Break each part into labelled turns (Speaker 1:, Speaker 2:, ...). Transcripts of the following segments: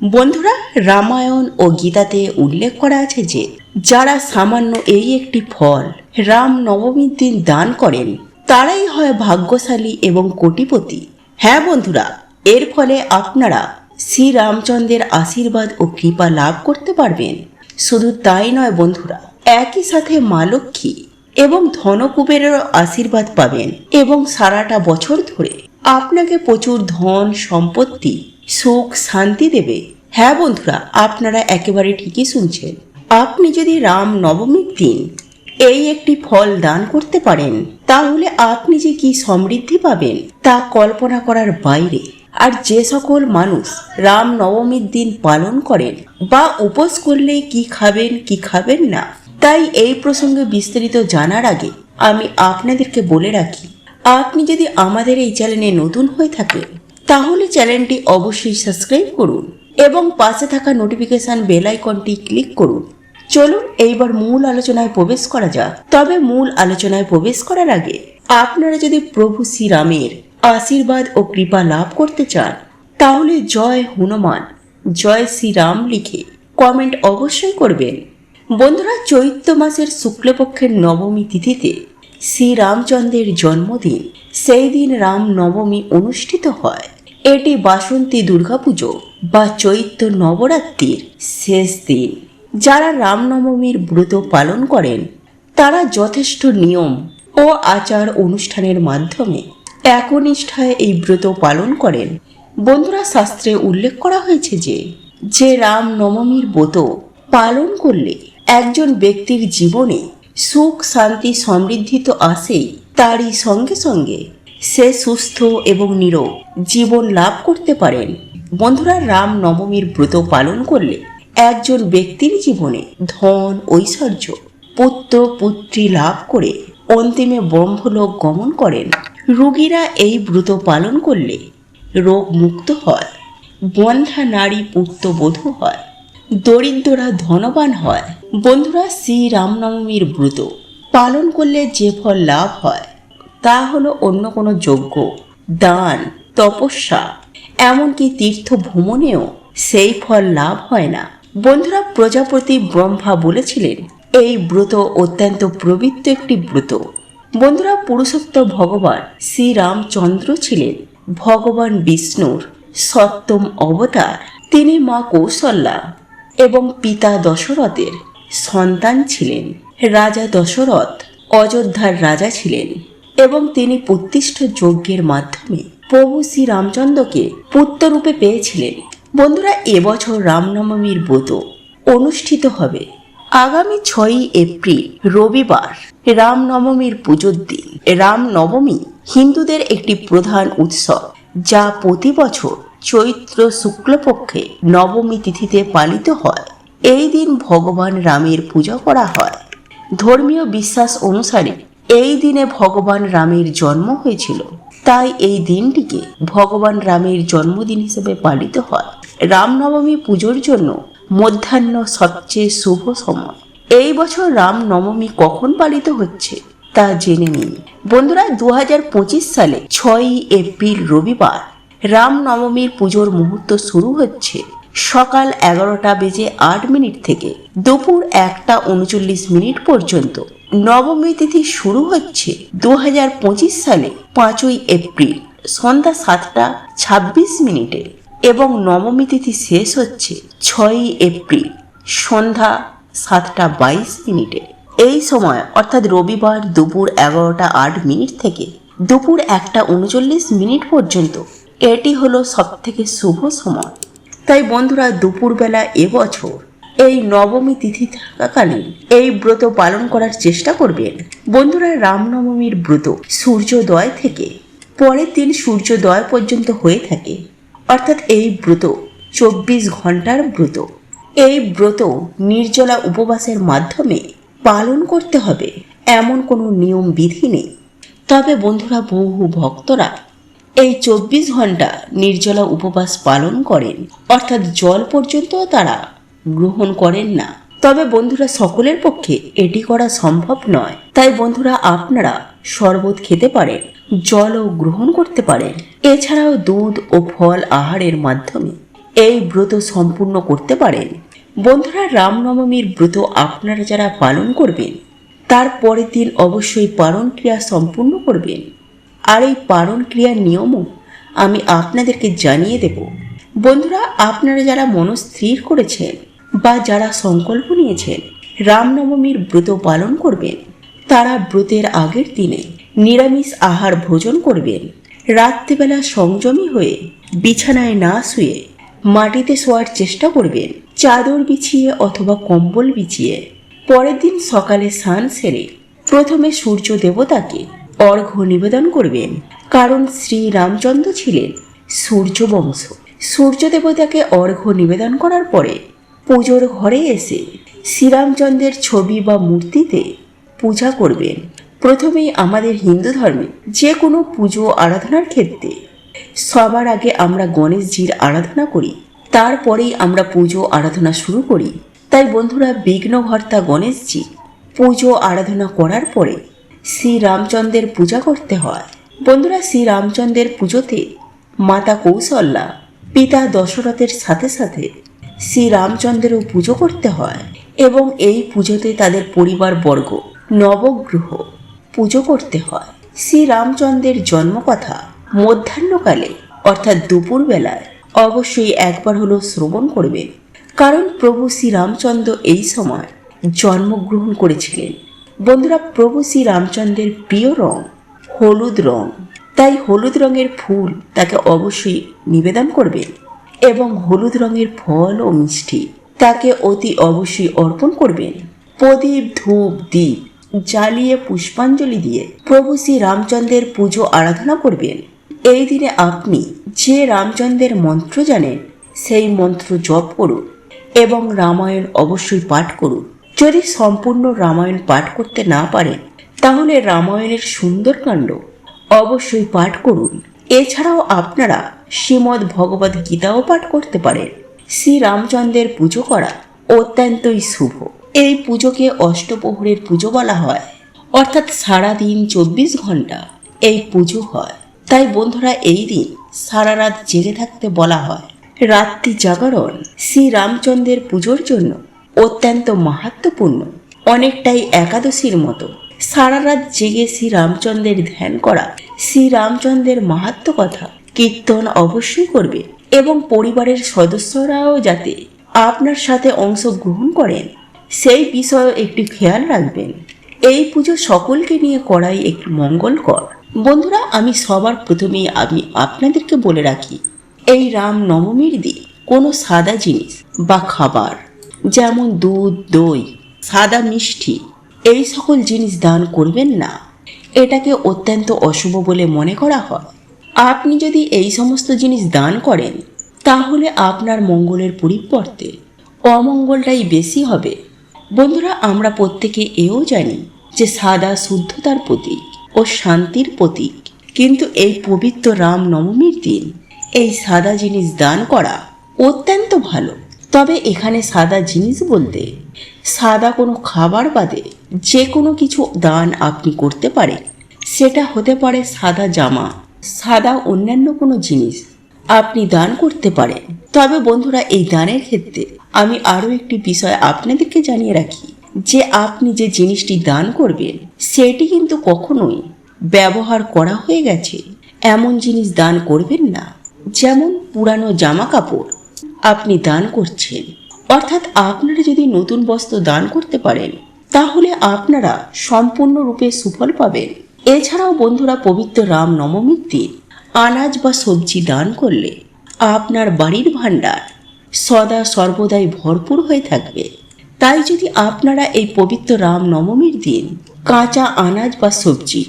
Speaker 1: বন্ধুরা, রামায়ণ ও গীতাতে উল্লেখ করা আছে যে, যারা সামান্য এই একটি ফল রাম নবমীর দিন দান করেন, তারাই হয় ভাগ্যশালী এবং কোটিপতি। হ্যাঁ বন্ধুরা, এর ফলে আপনারা শ্রী রামচন্দ্রের আশীর্বাদ ও কৃপা লাভ করতে পারবেন। শুধু তাই নয় বন্ধুরা, একই সাথে মা লক্ষ্মী এবং ধনকুবেরেরও আশীর্বাদ পাবেন এবং সারাটা বছর ধরে আপনাকে প্রচুর ধন, সম্পত্তি সুখ শান্তি দেবে। হ্যাঁ বন্ধুরা, আপনারা একেবারে ঠিকই শুনছেন। আপনি যদি রাম নবমীর দিন এই একটি ফল দান করতে পারেন, তাহলে আপনি যে কি সমৃদ্ধি পাবেন তা কল্পনা করার বাইরে। আর যে সকল মানুষ রাম নবমীর দিন পালন করেন বা উপোস করলে কি খাবেন কি খাবেন না, তাই এই প্রসঙ্গে বিস্তারিত জানার আগে আমি আপনাদেরকে বলে রাখি, আপনি যদি আমাদের এই চ্যানেলে নতুন হয়ে থাকেন তাহলে চ্যানেলটি অবশ্যই সাবস্ক্রাইব করুন এবং পাশে থাকা নোটিফিকেশন বেল আইকনটি ক্লিক করুন। চলুন এইবার মূল আলোচনায় প্রবেশ করা যাক। তবে মূল আলোচনায় প্রবেশ করার আগে আপনারা যদি প্রভু শ্রীরামের আশীর্বাদ ও কৃপা লাভ করতে চান, তাহলে জয় হনুমান, জয় শ্রীরাম লিখে কমেন্ট অবশ্যই করবেন। বন্ধুরা, চৈত্র মাসের শুক্লপক্ষের নবমী তিথিতে শ্রীরামচন্দ্রের জন্মদিন, সেই দিন রাম নবমী অনুষ্ঠিত হয়। এটি বাসন্তী দুর্গাপুজো বা চৈত্র নবরাত্রির শেষ দিন। যারা রামনবমীর ব্রত পালন করেন, তারা যথেষ্ট নিয়ম ও আচার অনুষ্ঠানের মাধ্যমে একনিষ্ঠায় এই ব্রত পালন করেন। বন্ধুরা, শাস্ত্রে উল্লেখ করা হয়েছে যে যে রাম নবমীর ব্রত পালন করলে একজন ব্যক্তির জীবনে সুখ, শান্তি সমৃদ্ধি তো আসেই তারই সঙ্গে সঙ্গে সে সুস্থ এবং নিরোগ জীবন লাভ করতে পারেন। বন্ধুরা, রাম নবমীর ব্রত পালন করলে একজন ব্যক্তির জীবনে ধন, ঐশ্বর্য, পুত্র, পুত্রী লাভ করে অন্তিমে ব্রহ্মলোক গমন করেন। রোগীরা এই ব্রত পালন করলে রোগ মুক্ত হয়, বন্ধা নারী পুত্রবধূ হয়, দরিদ্ররা ধনবান হয়। বন্ধুরা, শ্রী রামনবমীর ব্রত পালন করলে যে ফল লাভ হয় তা হলো অন্য কোনো যজ্ঞ, দান, তপস্যা। এমনকি তীর্থ ভ্রমণেও সেই ফল লাভ হয় না। বন্ধুরা, প্রজাপতি ব্রহ্মা বলেছিলেন, এই ব্রত অত্যন্ত পবিত্র একটি ব্রত। বন্ধুরা পুরুষোত্ত ভগবান শ্রীরামচন্দ্র ছিলেন ভগবান বিষ্ণুর সপ্তম অবতার। তিনি মা কৌশল্যা এবং পিতা দশরথের সন্তান ছিলেন। রাজা দশরথ অযোধ্যার রাজা ছিলেন। এবং তিনি প্রতিষ্ঠ যজ্ঞের মাধ্যমে প্রভু শ্রী রামচন্দ্রকে পুত্ররূপে পেয়েছিলেন। বন্ধুরা, এবছর রামনবমীর ব্রত অনুষ্ঠিত হবে। আগামী ছয়ই এপ্রিল, রবিবার, রামনবমীর পুজোর দিন। রামনবমী হিন্দুদের একটি প্রধান উৎসব, যা প্রতি বছর চৈত্র শুক্লপক্ষে নবমী তিথিতে পালিত হয়। এই দিন ভগবান রামের পূজা করা হয়। ধর্মীয় বিশ্বাস অনুসারে এই দিনে ভগবান রামের জন্ম হয়েছিল। তাই এই দিনটিকে ভগবান রামের জন্মদিন হিসেবে পালিত হয়। রামনবমী পুজোর জন্য মধ্যাহ্ন সবচেয়ে শুভ সময়। এই বছর রাম নবমী কখন পালিত হচ্ছে, তা জেনে নিন। বন্ধুরা দু হাজার পঁচিশ সালে ছয়ই এপ্রিল রবিবার রাম নবমীর পুজোর মুহূর্ত শুরু হচ্ছে সকাল এগারোটা বেজে আট মিনিট থেকে দুপুর একটা উনচল্লিশ মিনিট পর্যন্ত। নবমী তিথি শুরু হচ্ছে দু হাজার পঁচিশ সালে, পাঁচই এপ্রিল, সন্ধ্যা সাতটা ছাব্বিশ মিনিটে এবং নবমী তিথি শেষ হচ্ছে ছয়ই এপ্রিল, সন্ধ্যা সাতটা বাইশ মিনিটে। এই সময়, অর্থাৎ রবিবার দুপুর এগারোটা আট মিনিট থেকে দুপুর একটা উনচল্লিশ মিনিট পর্যন্ত এটি হলো সবথেকে শুভ সময়। তাই বন্ধুরা, দুপুরবেলা এবছর এই নবমী তিথি থাকাকালীন এই ব্রত পালন করার চেষ্টা করবেন। বন্ধুরা, রামনবমীর ব্রত সূর্যোদয় থেকে পরের দিন সূর্যোদয় পর্যন্ত হয়ে থাকে। অর্থাৎ এই ব্রত চব্বিশ ঘণ্টার ব্রত। এই ব্রত নির্জলা উপবাসের মাধ্যমে পালন করতে হবে। এমন কোনো নিয়ম, বিধি নেই। তবে বন্ধুরা, বহু ভক্তরা এই চব্বিশ ঘণ্টা নির্জলা উপবাস পালন করেন। অর্থাৎ জল পর্যন্ত তারা গ্রহণ করেন না। তবে বন্ধুরা, সকলের পক্ষে এটি করা সম্ভব নয়। তাই বন্ধুরা, আপনারা শরবত খেতে পারেন, জলও গ্রহণ করতে পারেন। এছাড়াও দুধ ও ফল আহারের মাধ্যমে এই ব্রত সম্পূর্ণ করতে পারেন। বন্ধুরা, রামনবমীর ব্রত আপনারা যারা পালন করবেন, তার পরের দিন অবশ্যই পালন ক্রিয়া সম্পূর্ণ করবেন। আর এই পালন ক্রিয়ার নিয়মও আমি আপনাদেরকে জানিয়ে দেব। বন্ধুরা, আপনারা যারা মনস্থির করেছেন বা যারা সংকল্প নিয়েছেন, রামনবমীর ব্রত পালন করবেন, তারা ব্রতের আগের দিনে নিরামিষ আহার ভোজন করবেন, রাত্রিবেলা সংযমী হয়ে বিছানায় না শুয়ে মাটিতে শোয়ার চেষ্টা করবেন, চাদর বিছিয়ে অথবা কম্বল বিছিয়ে পরের দিন সকালে স্নান সেরে প্রথমে সূর্য দেবতাকে অর্ঘ্য নিবেদন করবেন, কারণ শ্রী রামচন্দ্র ছিলেন সূর্য বংশ। সূর্য দেবতাকে অর্ঘ্য নিবেদন করার পরে পুজোর ঘরে এসে শ্রীরামচন্দ্রের ছবি বা মূর্তিতে পূজা করবেন। প্রথমেই আমাদের হিন্দু ধর্মে যে কোনো পুজো আরাধনার ক্ষেত্রে সবার আগে আমরা গণেশজির আরাধনা করি, তারপরেই আমরা পুজো আরাধনা শুরু করি। তাই বন্ধুরা বিঘ্নভর্তা গণেশজি পুজো আরাধনা করার পরে শ্রীরামচন্দ্রের পূজা করতে হয়। বন্ধুরা, শ্রীরামচন্দ্রের পুজোতে মাতা কৌশল্যা পিতা দশরথের সাথে সাথে শ্রী রামচন্দ্রেরও পুজো করতে হয় এবং এই পুজোতে তাদের পরিবারবর্গ নবগ্রহ পুজো করতে হয়। শ্রীরামচন্দ্রের জন্মকথা মধ্যাহ্নকালে, অর্থাৎ দুপুরবেলায়, অবশ্যই একবার হলো শ্রবণ করবেন। কারণ প্রভু শ্রী রামচন্দ্র এই সময় জন্মগ্রহণ করেছিলেন। বন্ধুরা, প্রভু শ্রীরামচন্দ্রের প্রিয় রং হলুদ রং। তাই হলুদ রঙের ফুল তাকে অবশ্যই নিবেদন করবেন। এবং হলুদ রঙের ফল ও মিষ্টি। তাকে অতি অবশ্যই অর্পণ করবেন। প্রদীপ, ধূপ দ্বীপ জ্বালিয়ে পুষ্পাঞ্জলি দিয়ে প্রভু শ্রী রামচন্দ্রের পুজো আরাধনা করবেন। এই দিনে আপনি যে রামচন্দ্রের মন্ত্র জানেন, সেই মন্ত্র জপ করুন এবং রামায়ণ অবশ্যই পাঠ করুন। যদি সম্পূর্ণ রামায়ণ পাঠ করতে না পারেন, তাহলে রামায়ণের সুন্দরকাণ্ড অবশ্যই পাঠ করুন। এছাড়াও আপনারা শ্রীমদ্ ভগবদ গীতাও পাঠ করতে পারেন। শ্রী রামচন্দ্রের পুজো করা অত্যন্তই শুভ। এই পুজোকে অষ্টপ্রহরের পুজো বলা হয়। অর্থাৎ সারাদিন চব্বিশ ঘণ্টা এই পুজো হয়। তাই বন্ধুরা, এই দিন সারা রাত জেগে থাকতে বলা হয়। রাত্রি জাগরণ শ্রী রামচন্দ্রের পুজোর জন্য অত্যন্ত মাহাত্মপূর্ণ। অনেকটাই একাদশীর মতো। সারা রাত জেগে শ্রী রামচন্দ্রের ধ্যান করা শ্রী রামচন্দ্রের মাহাত্ম কথা। কীর্তন অবশ্যই করবে এবং পরিবারের সদস্যরাও যাতে আপনার সাথে অংশগ্রহণ করেন, সেই বিষয়ে একটি খেয়াল রাখবেন। এই পুজো সকলকে নিয়ে করাই একটি মঙ্গলকর। বন্ধুরা, আমি সবার প্রথমেই আমি আপনাদেরকে বলে রাখি, এই রাম নবমীর দিন কোনো সাদা জিনিস বা খাবার, যেমন দুধ, দই, সাদা মিষ্টি, এই সকল জিনিস দান করবেন না। এটাকে অত্যন্ত অশুভ বলে মনে করা হয়। আপনি যদি এই সমস্ত জিনিস দান করেন, তাহলে আপনার মঙ্গলের পরিবর্তে অমঙ্গলটাই বেশি হবে। বন্ধুরা, আমরা প্রত্যেকে এও জানি যে সাদা শুদ্ধতার প্রতীক ও শান্তির প্রতীক। কিন্তু এই পবিত্র রাম নবমীর দিন এই সাদা জিনিস দান করা অত্যন্ত ভালো। তবে এখানে সাদা জিনিস বলতে সাদা কোনো খাবার বাদে যে কোনো কিছু দান আপনি করতে পারেন। সেটা হতে পারে সাদা জামা, সাদা অন্যান্য কোনো জিনিস আপনি দান করতে পারেন। তবে বন্ধুরা, এই দানের ক্ষেত্রে আমি আরও একটি বিষয় আপনাদেরকে জানিয়ে রাখি যে আপনি যে জিনিসটি দান করবেন, সেটি কিন্তু কখনোই ব্যবহার করা হয়ে গেছে। এমন জিনিস দান করবেন না। যেমন পুরানো জামা কাপড় আপনি দান করছেন। অর্থাৎ আপনারা যদি নতুন বস্ত্র দান করতে পারেন তাহলে আপনারা সম্পূর্ণরূপে সুফল পাবেন। এছাড়াও বন্ধুরা, পবিত্র রাম নবমীর দিন আনাজ বা সবজি দান করলে আপনার বাড়ির ভাণ্ডার সদা সর্বদাই ভরপুর হয়ে থাকবে। তাই যদি আপনারা এই পবিত্র রাম নবমীর দিন কাঁচা আনাজ বা সবজি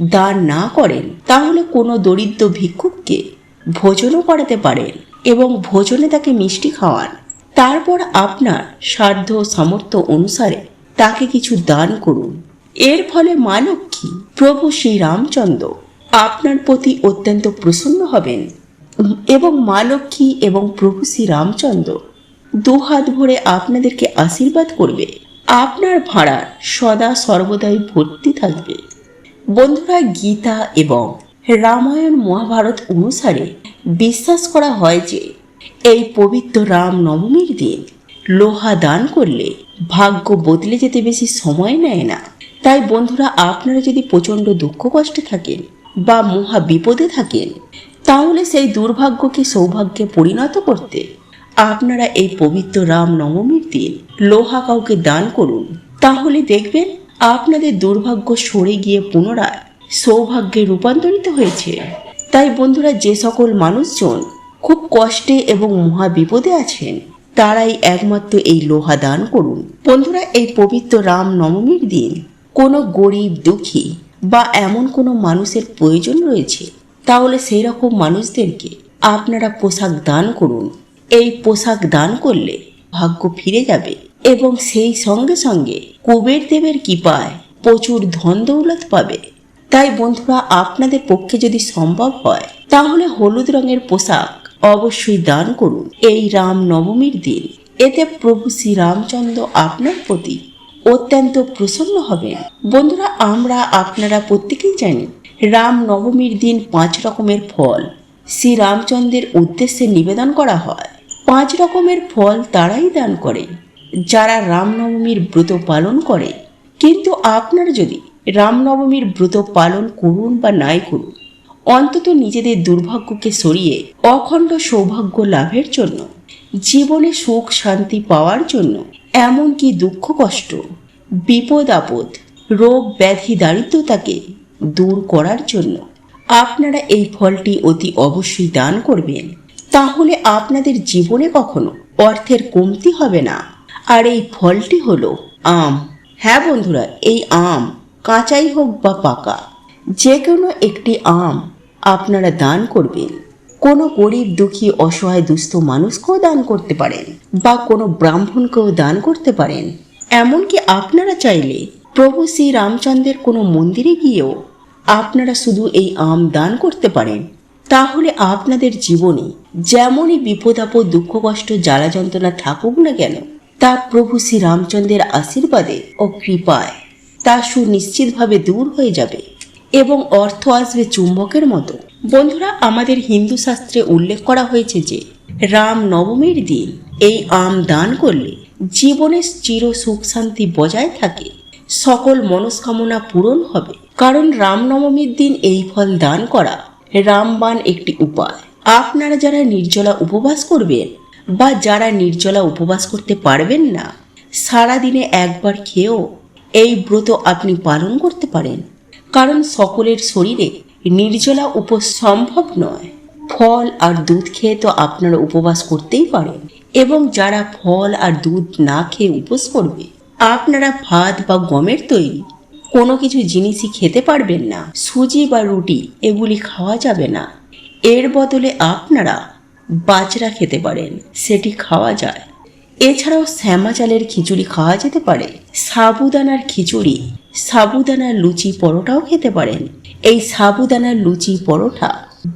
Speaker 1: দান না করেন, তাহলে কোনো দরিদ্র ভিক্ষুককে ভোজনও করাতে পারেন এবং ভোজনে তাকে মিষ্টি খাওয়ান। তারপর আপনার সাধ্য সামর্থ্য অনুসারে তাকে কিছু দান করুন। এর ফলে মা লক্ষ্মী, প্রভু শ্রী রামচন্দ্র আপনার প্রতি অত্যন্ত প্রসন্ন হবেন এবং মা লক্ষ্মী এবং প্রভু শ্রী রামচন্দ্র দু হাত ভরে আপনাদেরকে আশীর্বাদ করবে। আপনার ভাড়ার সদা সর্বদাই ভর্তি থাকবে। বন্ধুরা, গীতা এবং রামায়ণ মহাভারত অনুসারে বিশ্বাস করা হয় যে, এই পবিত্র রাম নবমীর দিন লোহা দান করলে ভাগ্য বদলে যেতে বেশি সময় নেয় না। তাই বন্ধুরা, আপনারা যদি প্রচণ্ড দুঃখ কষ্টে থাকেন বা মহা বিপদে থাকেন, তাহলে সেই দুর্ভাগ্যকে সৌভাগ্যে পরিণত করতে আপনারা এই পবিত্র রাম নবমীর দিন লোহা কাউকে দান করুন। তাহলে দেখবেন আপনাদের দুর্ভাগ্য সরে গিয়ে পুনরায় সৌভাগ্যে রূপান্তরিত হয়েছে। তাই বন্ধুরা, যে সকল মানুষজন খুব কষ্টে এবং মহা বিপদে আছেন তারাই একমাত্র এই লোহা দান করুন। বন্ধুরা, এই পবিত্র রাম নবমীর দিন কোনো গরিব দুঃখী বা এমন কোনো মানুষের প্রয়োজন রয়েছে, তাহলে সেই রকম মানুষদেরকে আপনারা পোশাক দান করুন। এই পোশাক দান করলে ভাগ্য ফিরে যাবে এবং সেই সঙ্গে সঙ্গে কুবের দেবের কৃপায় প্রচুর ধন দৌলত পাবে। তাই বন্ধুরা, আপনাদের পক্ষে যদি সম্ভব হয়, তাহলে হলুদ রঙের পোশাক অবশ্যই দান করুন। এই রাম নবমীর দিন, এতে প্রভু শ্রী রামচন্দ্র আপনার প্রতি অত্যন্ত প্রসন্ন হবেন। বন্ধুরা, আমরা আপনারা প্রত্যেকেই জানি, রাম নবমীর দিন পাঁচ রকমের ফল শ্রী রামচন্দ্রের উদ্দেশ্যে নিবেদন করা হয়। পাঁচ রকমের ফল তারাই দান করে, যারা রামনবমীর ব্রত পালন করে। কিন্তু আপনারা যদি রামনবমীর ব্রত পালন করুন বা নাই করুন অন্তত নিজেদের দুর্ভাগ্যকে সরিয়ে অখণ্ড সৌভাগ্য লাভের জন্য, জীবনে সুখ শান্তি পাওয়ার জন্য, এমনকি দুঃখ কষ্ট, বিপদ আপদ, রোগ ব্যাধি দারিদ্রতাকে দূর করার জন্য আপনারা এই ফলটি অতি অবশ্যই দান করবেন। তাহলে আপনাদের জীবনে কখনো অর্থের কমতি হবে না। আর এই ফলটি হলো আম। হ্যাঁ বন্ধুরা, এই আম কাঁচাই হোক বা পাকা যে কোনো একটি আম আপনারা দান করবেন। কোনো গরিব, দুঃখী, অসহায়, দুস্থ মানুষকেও দান করতে পারেন বা কোনো ব্রাহ্মণকেও দান করতে পারেন। এমনকি আপনারা চাইলে প্রভু শ্রী রামচন্দ্রের কোনো মন্দিরে গিয়েও আপনারা শুধু এই আম দান করতে পারেন। তাহলে আপনাদের জীবনে যেমনই বিপদ, আপদ, দুঃখ, কষ্ট, জ্বালা যন্ত্রণা থাকুক না কেন তা প্রভু শ্রী রামচন্দ্রের আশীর্বাদে ও কৃপায় তা সুনিশ্চিতভাবে দূর হয়ে যাবে। এবং অর্থ আসবে চুম্বকের মতো। বন্ধুরা, আমাদের হিন্দু শাস্ত্রে উল্লেখ করা হয়েছে যে, রাম নবমীর দিন এই আম দান করলে জীবনে চির সুখ শান্তি বজায় থাকে। সকল মনস্কামনা পূরণ হবে। কারণ রামনবমীর দিন এই ফল দান করা রামবান একটি উপায়। আপনারা যারা নির্জলা উপবাস করবেন বা যারা নির্জলা উপবাস করতে পারবেন না, সারাদিনে একবার খেয়েও এই ব্রত আপনি পালন করতে পারেন। কারণ সকলের শরীরে নির্জলা উপোস সম্ভব নয়। ফল আর দুধ খেয়ে তো আপনারা উপবাস করতেই পারেন। এবং যারা ফল আর দুধ না খেয়ে উপোস করবে, আপনারা ভাত বা গমের তৈরি, কোনো কিছু জিনিসই খেতে পারবেন না। সুজি বা রুটি, এগুলি খাওয়া যাবে না। এর বদলে আপনারা বাজরা খেতে পারেন, সেটি খাওয়া যায়। এছাড়াও শ্যামা চালের খিচুড়ি খাওয়া যেতে পারে। সাবুদানার খিচুড়ি, সাবুদানার লুচি পরোটাও খেতে পারেন। এই সাবুদানার লুচি পরোটা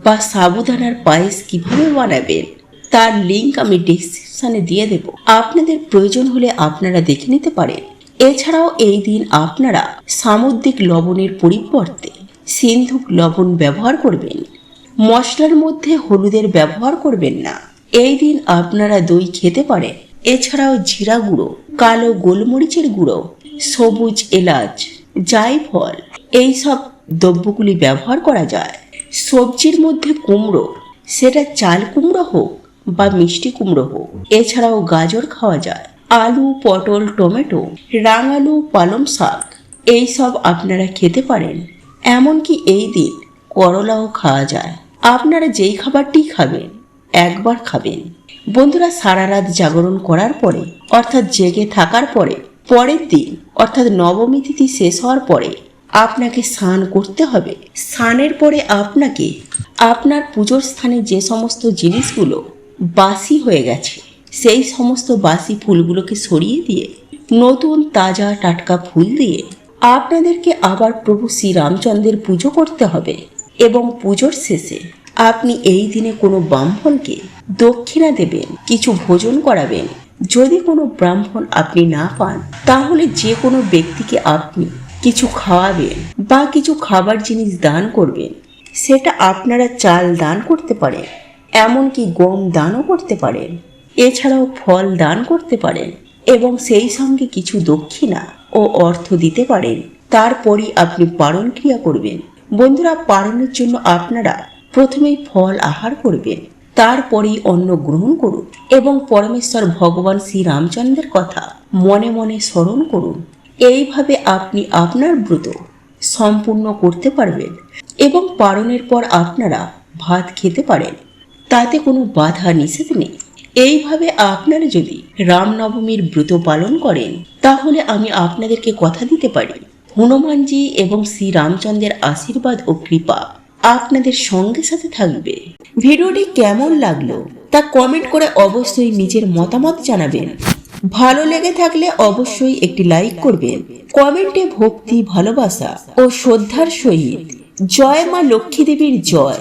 Speaker 1: বা সাবুদানার পায়েস কীভাবে বানাবেন, তার লিংক আমি ডিসক্রিপশানে দিয়ে দেব। আপনাদের প্রয়োজন হলে আপনারা দেখে নিতে পারেন। এছাড়াও এই দিন আপনারা সামুদ্রিক লবণের পরিবর্তে সিন্ধুক লবণ ব্যবহার করবেন। মশলার মধ্যে হলুদের ব্যবহার করবেন না। এই দিন আপনারা দই খেতে পারেন। এছাড়াও জিরা গুঁড়ো, কালো গোলমরিচের গুঁড়ো, সবুজ এলাচ, জায়ফল এই সব দ্রব্যগুলি ব্যবহার করা যায়। সবজির মধ্যে কুমড়ো, সেটা চাল কুমড়ো হোক বা মিষ্টি কুমড়ো হোক, এছাড়াও গাজর খাওয়া যায়। আলু, পটল, টমেটো, রাঙালু, পালং শাক এই সব আপনারা খেতে পারেন। এমনকি এই দিন করলাও খাওয়া যায়। আপনারা যেই খাবারটি খাবেন, একবার খাবেন। বন্ধুরা সারা রাত জাগরণ করার পরে, অর্থাৎ জেগে থাকার পরে, পরের দিন, অর্থাৎ নবমী তিথি শেষ হওয়ার পরে, আপনাকে স্নান করতে হবে। স্নানের পরে আপনাকে, আপনার পুজোর স্থানে যে সমস্ত জিনিসগুলো বাসি হয়ে গেছে, সেই সমস্ত বাসি ফুলগুলোকে সরিয়ে দিয়ে, নতুন তাজা টাটকা ফুল দিয়ে, আপনাদেরকে আবার প্রভু শ্রীরামচন্দ্রের পুজো করতে হবে এবং পুজোর শেষে আপনি এই দিনে কোনো ব্রাহ্মণকে দক্ষিণা দেবেন, কিছু ভোজন করাবেন। যদি কোনো ব্রাহ্মণ আপনি না পান, তাহলে যে কোনো ব্যক্তিকে আপনি কিছু খাওয়াবেন বা কিছু খাবার জিনিস দান করবেন। সেটা আপনারা চাল দান করতে পারেন, এমনকি গম দানও করতে পারেন। এছাড়াও ফল দান করতে পারেন এবং সেই সঙ্গে কিছু দক্ষিণা ও অর্থ দিতে পারেন। তারপরই আপনি পালন ক্রিয়া করবেন। বন্ধুরা, পালনের জন্য আপনারা প্রথমেই ফল আহার করবেন, তারপরেই অন্ন গ্রহণ করুন এবং পরমেশ্বর ভগবান শ্রী রামচন্দ্রের কথা মনে মনে স্মরণ করুন। এইভাবে আপনি আপনার ব্রত সম্পূর্ণ করতে পারবেন এবং পালনের পর আপনারা ভাত খেতে পারেন, তাতে কোনো বাধা নিষেধ নেই। এইভাবে আপনারা যদি রামনবমীর ব্রত পালন করেন, তাহলে আমি আপনাদেরকে কথা দিতে পারি। হনুমানজি এবং শ্রীরামচন্দ্রের আশীর্বাদ ও কৃপা আপনাদের সঙ্গে সাথে থাকবে। ভিডিওটি কেমন লাগল তা কমেন্ট করে অবশ্যই নিজের মতামত জানাবেন। ভালো লেগে থাকলে অবশ্যই একটি লাইক করবেন। কমেন্টে ভক্তি, ভালোবাসা ও শ্রদ্ধার সহিত জয় মা লক্ষ্মী দেবীর জয়।